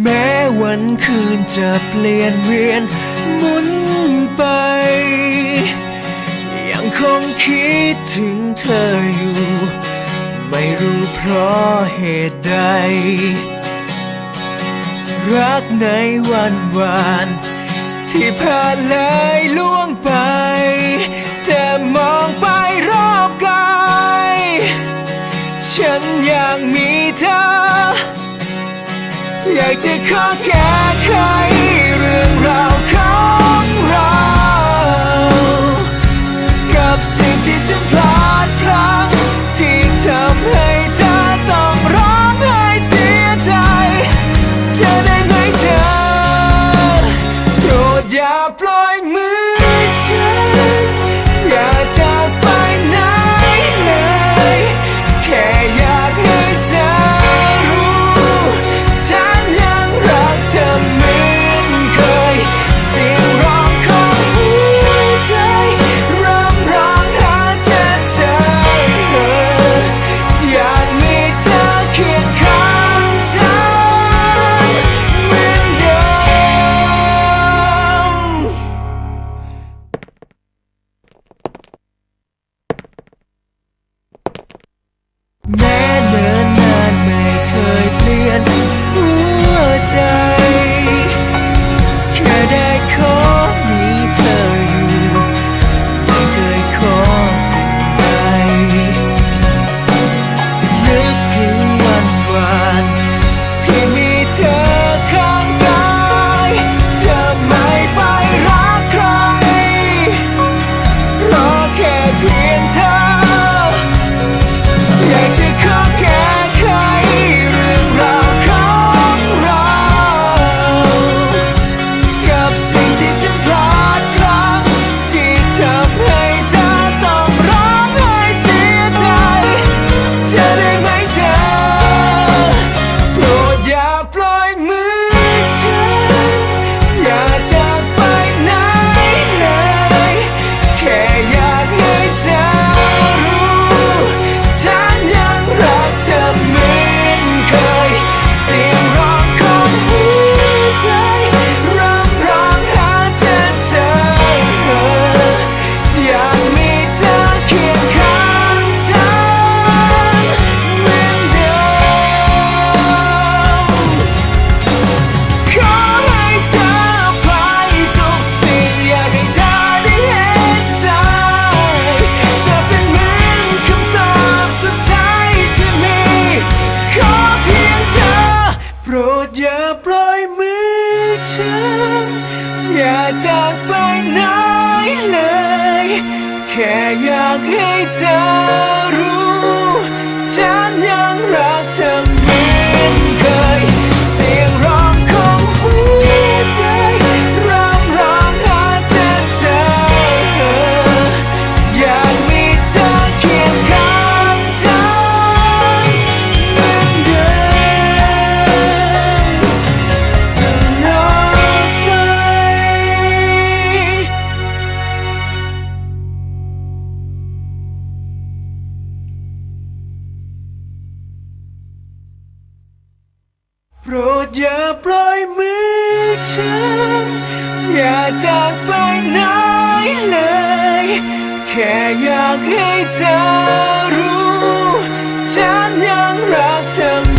แม้วันคืนจะเปลี่ยนเวียนหมุนไป ยังคงคิดถึงเธออยู่ ไม่รู้เพราะเหตุใด รักในวันวาน ที่ผ่านเลยล่วงไป แต่มองไปรอบกาย ฉันอยากมีเธอ อยากจะขอแก้ไขเรื่องราว Man. อย่าจากไปไหนเลย แค่อยากให้เธอรู้ ฉันยังรักเธอ อย่าปล่อยมือฉัน อย่าจากไปไหนเลย แค่อยากให้เธอรู้ ฉันยังรักเธอ